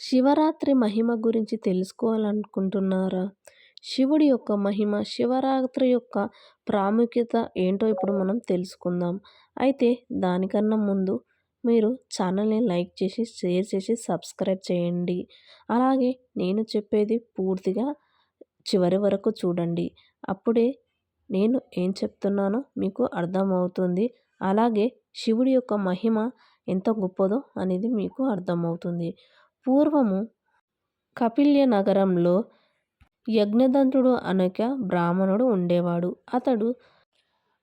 శివరాత్రి మహిమ గురించి తెలుసుకోవాలనుకుంటున్నారా? శివుడి యొక్క మహిమ శివరాత్రి యొక్క ప్రాముఖ్యత ఏంటో ఇప్పుడు మనం తెలుసుకుందాం. అయితే దానికన్నా ముందు మీరు ఛానల్ని లైక్ చేసి షేర్ చేసి సబ్స్క్రైబ్ చేయండి. అలాగే నేను చెప్పేది పూర్తిగా చివరి వరకు చూడండి. అప్పుడే నేను ఏం చెప్తున్నానో మీకు అర్థమవుతుంది. అలాగే శివుడి యొక్క మహిమ ఎంత గొప్పదో అనేది మీకు అర్థమవుతుంది. పూర్వము కపిల్య నగరంలో యజ్ఞదంతుడు అనక బ్రాహ్మణుడు ఉండేవాడు. అతడు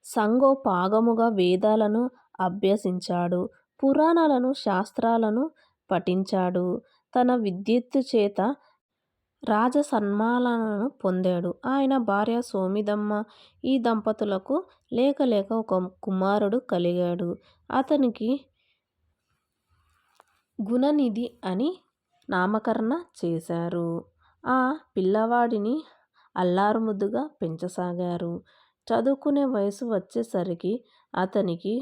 సంగోపాగముగా వేదాలను అభ్యసించాడు. పురాణాలను శాస్త్రాలను పఠించాడు. తన విద్యుత్తు చేత రాజ సన్మానాలను పొందాడు. ఆయన భార్య సోమిదమ్మ ఈ దంపతులకు లేక లేక ఒక కుమారుడు కలిగాడు. అతనికి గుణనిధి అని నామకరణ చేశారు. ఆ పిల్లవాడిని అల్లారుముద్దుగా పెంచసాగారు. చదువుకునే వయసు వచ్చేసరికి అతనికి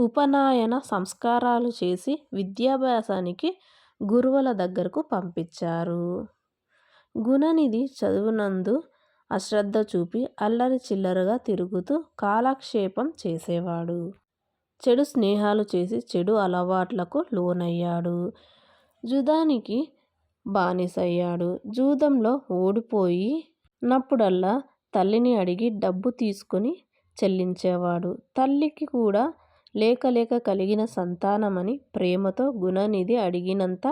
ఉపనయన సంస్కారాలు చేసి విద్యాభ్యాసానికి గురువుల దగ్గరకు పంపించారు. గుణనిధి చదువునందు అశ్రద్ధ చూపి అల్లరి చిల్లరగా తిరుగుతూ కాలక్షేపం చేసేవాడు. చెడు స్నేహాలు చేసి చెడు అలవాట్లకు లోనయ్యాడు. జూదానికి బానిసయ్యాడు. జూదంలో ఓడిపోయి నప్పుడల్లా తల్లిని అడిగి డబ్బు తీసుకొని చెల్లించేవాడు. తల్లికి కూడా లేకలేక కలిగిన సంతానమని ప్రేమతో గుణనిధి అడిగినంత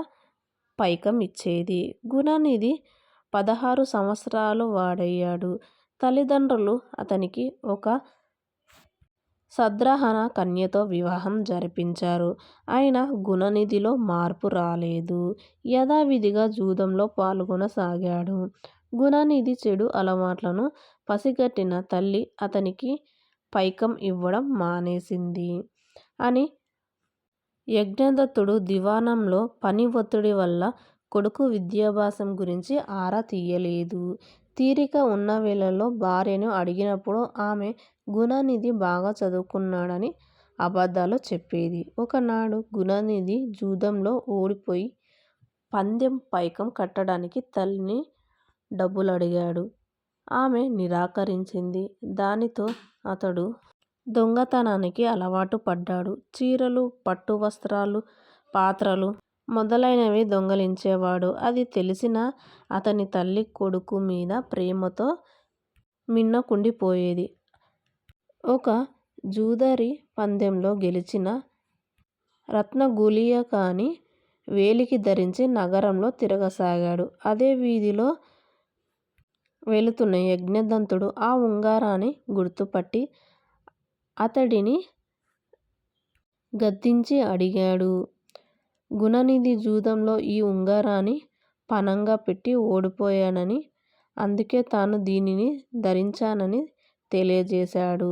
పైకం ఇచ్చేది. గుణనిధి పదహారు సంవత్సరాలు వాడయ్యాడు. తల్లిదండ్రులు అతనికి ఒక సద్గ్రహణ కన్యతో వివాహం జరిపించారు. అయినా గుణనిధిలో మార్పు రాలేదు. యథావిధిగా జూదంలో పాల్గొనసాగాడు. గుణనిధి చెడు అలవాట్లను పసిగట్టిన తల్లి అతనికి పైకం ఇవ్వడం మానేసింది అని యజ్ఞదత్తుడు దివాణంలో పని ఒత్తిడి వల్ల కొడుకు విద్యాభ్యాసం గురించి ఆరా తీయలేదు. తీరిక ఉన్న వేళల్లో భార్యను అడిగినప్పుడు ఆమె గుణనిధి బాగా చదువుకున్నాడని అబద్ధాలు చెప్పేది. ఒకనాడు గుణనిధి జూదంలో ఓడిపోయి పందెం పైకం కట్టడానికి తల్లిని డబ్బులడిగాడు. ఆమె నిరాకరించింది. దానితో అతడు దొంగతనానికి అలవాటు పడ్డాడు. చీరలు పట్టు వస్త్రాలు పాత్రలు మొదలైనవి దొంగిలించేవాడు. అది తెలిసిన అతని తల్లి కొడుకు మీద ప్రేమతో మిన్నకుండిపోయేది. ఒక జూదరి పందెంలో గెలిచిన రత్నగుళికని వేలికి ధరించి నగరంలో తిరగసాగాడు. అదే వీధిలో వెళుతున్న యజ్ఞదంతుడు ఆ ఉంగరాన్ని గుర్తుపట్టి అతడిని గద్దించి అడిగాడు గుణనిధి జూదంలో ఈ ఉంగరాన్ని పణంగా పెట్టి ఓడిపోయానని అందుకే తాను దీనిని ధరించానని తెలియజేశాడు.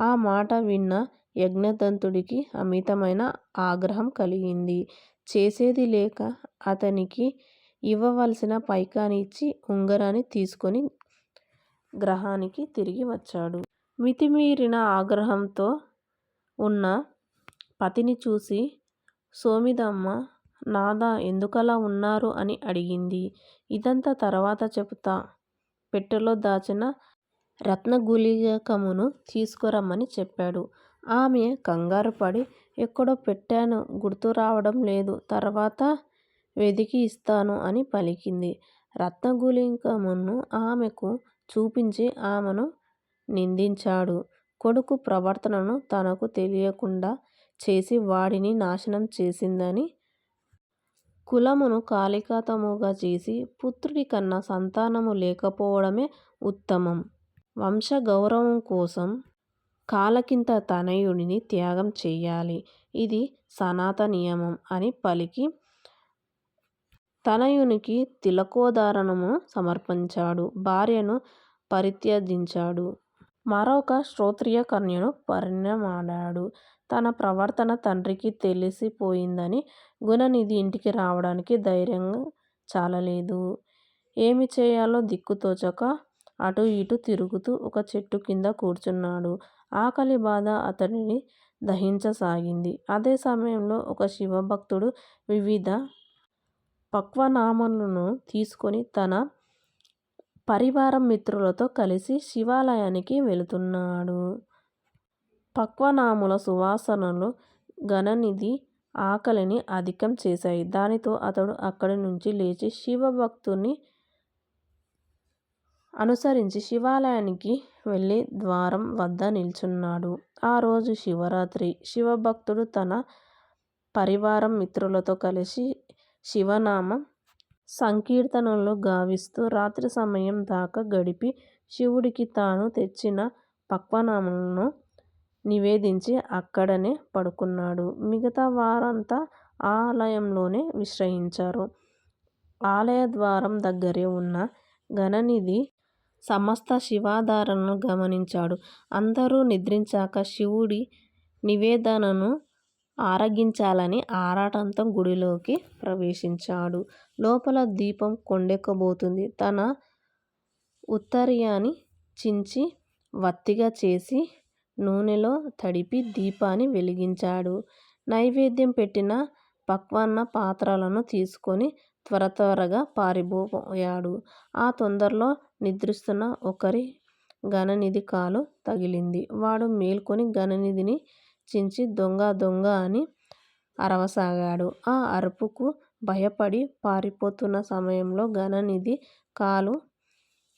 ఆ మాట విన్న యజ్ఞదంతుడికి అమితమైన ఆగ్రహం కలిగింది. చేసేది లేక అతనికి ఇవ్వవలసిన పైకాని ఇచ్చి ఉంగరాన్ని తీసుకొని గ్రహానికి తిరిగి వచ్చాడు. మితిమీరిన ఆగ్రహంతో ఉన్న పతిని చూసి సోమిదమ్మ నాదా ఎందుకలా ఉన్నారు? అని అడిగింది. ఇదంతా తర్వాత చెబుతా పెట్టెలో దాచిన రత్నగుళికమును తీసుకురమ్మని చెప్పాడు. ఆమె కంగారుపడి ఎక్కడో పెట్టాను గుర్తు రావడం లేదు. తర్వాత వెదికి ఇస్తాను అని పలికింది. రత్నగుళికమును ఆమెకు చూపించి ఆమెను నిందించాడు. కొడుకు ప్రవర్తనను తనకు తెలియకుండా చేసి వాడిని నాశనం చేసిందని కులమును కాళికతముగా చేసి పుత్రుడి కన్నా సంతానము లేకపోవడమే ఉత్తమం. వంశగౌరవం కోసం కాలకింత తనయుడిని త్యాగం చేయాలి ఇది సనాతనియమం అని పలికి తనయునికి తిలకోదారణము సమర్పించాడు. భార్యను పరిత్యజించాడు. మరొక శ్రోత్రియ కన్యను పరిణమాడాడు. తన ప్రవర్తన తండ్రికి తెలిసిపోయిందని గుణనిధి ఇంటికి రావడానికి ధైర్యంగా చాలలేదు. ఏమి చేయాలో దిక్కుతోచక అటు ఇటు తిరుగుతూ ఒక చెట్టు కింద కూర్చున్నాడు ఆకలి బాధ అతడిని దహించసాగింది అదే సమయంలో ఒక శివభక్తుడు వివిధ పక్వనామలను తీసుకొని తన పరివారం మిత్రులతో కలిసి శివాలయానికి వెళుతున్నాడు. పక్వనాముల సువాసనలు గణనిధి ఆకలిని అధికం చేశాయి. దానితో అతడు అక్కడి నుంచి లేచి శివభక్తుని అనుసరించి శివాలయానికి వెళ్ళి ద్వారం వద్ద నిల్చున్నాడు. ఆ రోజు శివరాత్రి. శివభక్తుడు తన పరివారం మిత్రులతో కలిసి శివనామ సంకీర్తనలు గావిస్తూ రాత్రి సమయం దాకా గడిపి శివుడికి తాను తెచ్చిన పక్వనామలను నివేదించి అక్కడనే పడుకున్నాడు. మిగతా వారంతా ఆలయంలోనే విశ్రయించారు ఆలయ ద్వారం దగ్గరే ఉన్న ఘననిధి సమస్త శివాధారను గమనించాడు. అందరూ నిద్రించాక శివుడి నివేదనను ఆరగించాలని ఆరాటంతో గుడిలోకి ప్రవేశించాడు. లోపల దీపం కొండెక్కబోతోంది. తన ఉత్తరీయాన్ని చించి వత్తిగా చేసి నూనెలో తడిపి దీపాన్ని వెలిగించాడు. నైవేద్యం పెట్టిన పక్వాన్న పాత్రలను తీసుకొని త్వర త్వరగా పారిపోయాడు. ఆ తొందరలో నిద్రిస్తున్న ఒకరి ఘననిధి కాలు తగిలింది. వాడు మేల్కొని ఘననిధిని చించి దొంగ దొంగ అని అరవసాగాడు. ఆ అరుపుకు భయపడి పారిపోతున్న సమయంలో ఘననిధి కాలు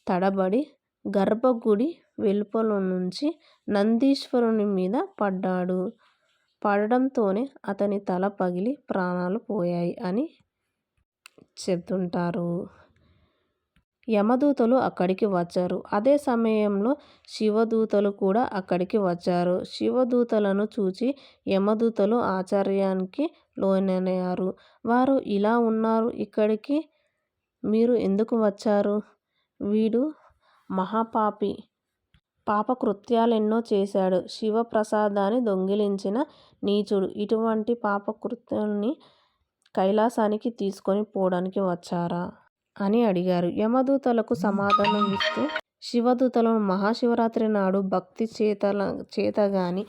తడబడి గర్భగుడి వెలుపల్నుంచి నందీశ్వరుని మీద పడ్డాడు. పడడంతోనే అతని తల పగిలి ప్రాణాలు పోయాయి అని చెప్తుంటారు యమదూతలు అక్కడికి వచ్చారు. అదే సమయంలో శివదూతలు కూడా అక్కడికి వచ్చారు. శివదూతలను చూచి యమదూతలు ఆశ్చర్యానికి లోనయ్యారు. వారు ఇలా ఉన్నారు ఇక్కడికి మీరు ఎందుకు వచ్చారు? వీడు మహాపాపి. పాపకృత్యాలెన్నో చేశాడు. శివప్రసాదాన్ని దొంగిలించిన నీచుడు. ఇటువంటి పాపకృత్యుల్ని కైలాసానికి తీసుకొని పోవడానికి వచ్చారా? అని అడిగారు. యమదూతలకు సమాధానం ఇస్తూ శివదూతలను మహాశివరాత్రి నాడు భక్తి చేతల చేత కానీ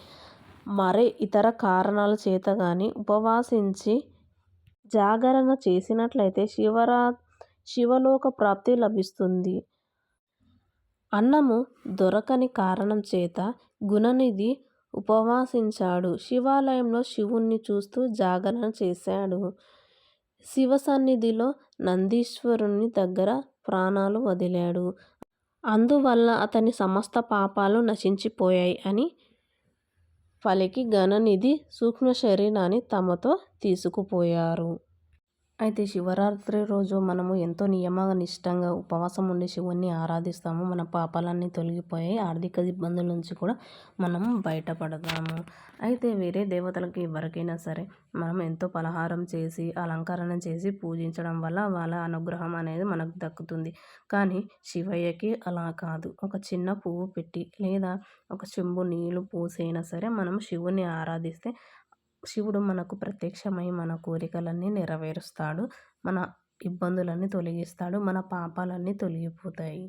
మరే ఇతర కారణాల చేత కానీ ఉపవాసించి జాగరణ చేసినట్లయితే శివరాత శివలోక ప్రాప్తి లభిస్తుంది. అన్నము దొరకని కారణం చేత గుణనిధి ఉపవాసించాడు. శివాలయంలో శివుణ్ణి చూస్తూ జాగరణ చేశాడు. శివసన్నిధిలో నందీశ్వరుని దగ్గర ప్రాణాలు వదిలాడు. అందువల్ల అతని సమస్త పాపాలు నశించిపోయాయి అని పలికి ఘననిధి సూక్ష్మ శరీరాన్ని తమతో తీసుకుపోయారు. అయితే శివరాత్రి రోజు మనము ఎంతో నియమనిష్టంగా ఉపవాసం ఉండి శివుణ్ణి ఆరాధిస్తాము. మన పాపాలన్నీ తొలగిపోయి ఆర్థిక ఇబ్బందుల నుంచి కూడా మనం బయటపడతాము. అయితే వేరే దేవతలకి ఎవరికైనా సరే మనం ఎంతో పలహారం చేసి అలంకరణ చేసి పూజించడం వల్ల వాళ్ళ అనుగ్రహం అనేది మనకు దక్కుతుంది. కానీ శివయ్యకి అలా కాదు. ఒక చిన్న పువ్వు పెట్టి లేదా ఒక చెంబు నీళ్ళు పోసైనా సరే మనం శివుణ్ణి ఆరాధిస్తే శివుడు మనకు ప్రత్యక్షమై మన కోరికలన్నీ నెరవేరుస్తాడు. మన ఇబ్బందులన్నీ తొలగిస్తాడు. మన పాపాలన్నీ తొలగిపోతాయి.